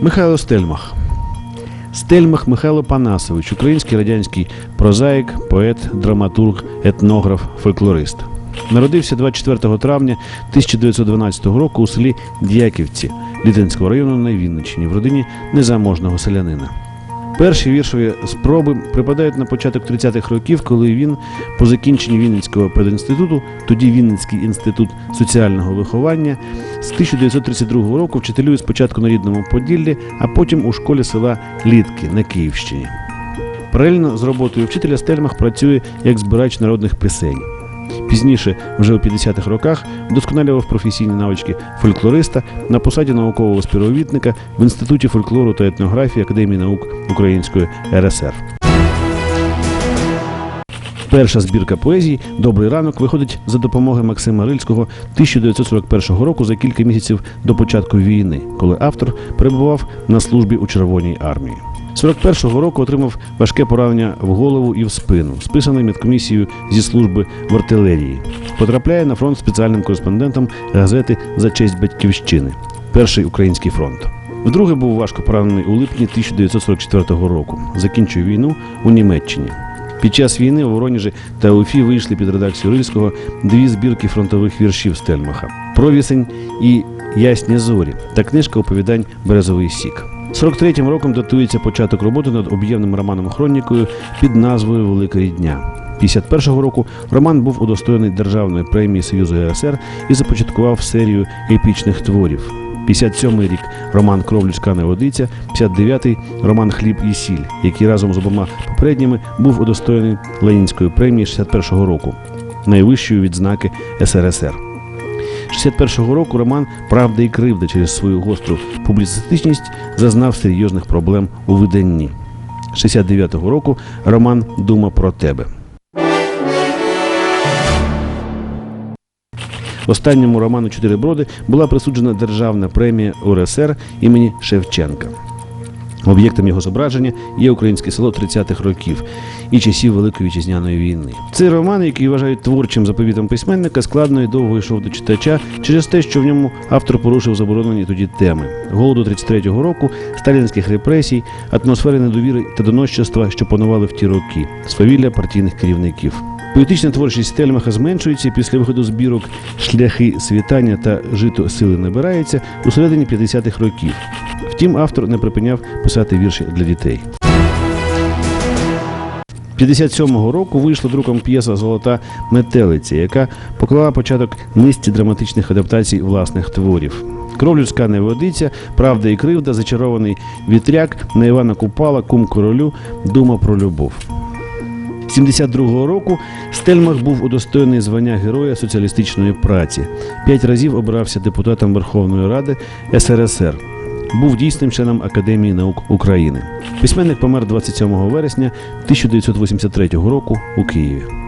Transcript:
Михайло Стельмах. Стельмах Михайло Панасович, український радянський прозаїк, поет, драматург, етнограф, фольклорист. Народився 24 травня 1912 року у селі Дяківці Літинського району на Вінниччині в родині незаможного селянина. Перші віршові спроби припадають на початок 30-х років, коли він по закінченні Вінницького пединституту, тоді Вінницький інститут соціального виховання, з 1932 року вчителює спочатку на рідному Поділлі, а потім у школі села Літки на Київщині. Паралельно з роботою вчителя Стельмах працює як збирач народних пісень. Пізніше, вже у 50-х роках, вдосконалював професійні навички фольклориста на посаді наукового співробітника в Інституті фольклору та етнографії Академії наук Української РСР. Перша збірка поезії Добрий ранок виходить за допомогою Максима Рильського 1941 року за кілька місяців до початку війни, коли автор перебував на службі у Червоній армії. 41-го року отримав важке поранення в голову і в спину, списаний медкомісією зі служби в артилерії. Потрапляє на фронт спеціальним кореспондентом газети За честь батьківщини. Перший український фронт. Вдруге був важко поранений у липні 1944 року. Закінчує війну у Німеччині. Під час війни у Воронежі та Уфі вийшли під редакцію Рильського дві збірки фронтових віршів Стельмаха Провісень і Ясні зорі та книжка оповідань Березовий сік. 43-м роком датується початок роботи над об'ємним романом хронікою під назвою Велика рідня. 51-го року роман був удостоєний державної премії Союзу РСР і започаткував серію епічних творів. 57-й рік роман Кров людська не водиця, 59-й роман Хліб і сіль, який разом з обома попередніми був удостоєний Ленінської премії 61-го року, найвищої відзнаки СРСР. 61-го року роман Правда і кривда через свою гостру публіцистичність зазнав серйозних проблем у виданні. 69-го року роман Дума про тебе. Останньому роману Чотири броди була присуджена державна премія УРСР імені Шевченка. Об'єктом його зображення є українське село 30-х років і часів Великої вітчизняної війни. Цей роман, який вважають творчим заповітом письменника, складно і довго йшов до читача через те, що в ньому автор порушив заборонені тоді теми голоду 33-го року, сталінських репресій, атмосфери недовіри та доносчества, що панували в ті роки, свавілля партійних керівників. Поетична творчість Стельмаха зменшується після виходу збірок Шляхи світання та Жито сили набирається у середині 50-х років. Втім, автор не припиняв писати вірші для дітей. 57-го року вийшла друком п'єса Золота метелиця, яка поклала початок низці драматичних адаптацій власних творів. Кров людська не водиця, правда і кривда, зачарований вітряк, на Івана Купала, кум королю, дума про любов. 72-го року Стельмах був удостоєний звання Героя соціалістичної праці. П'ять разів обрався депутатом Верховної Ради СРСР. Був дійсним членом Академії наук України. Письменник помер 27 вересня 1983 року у Києві.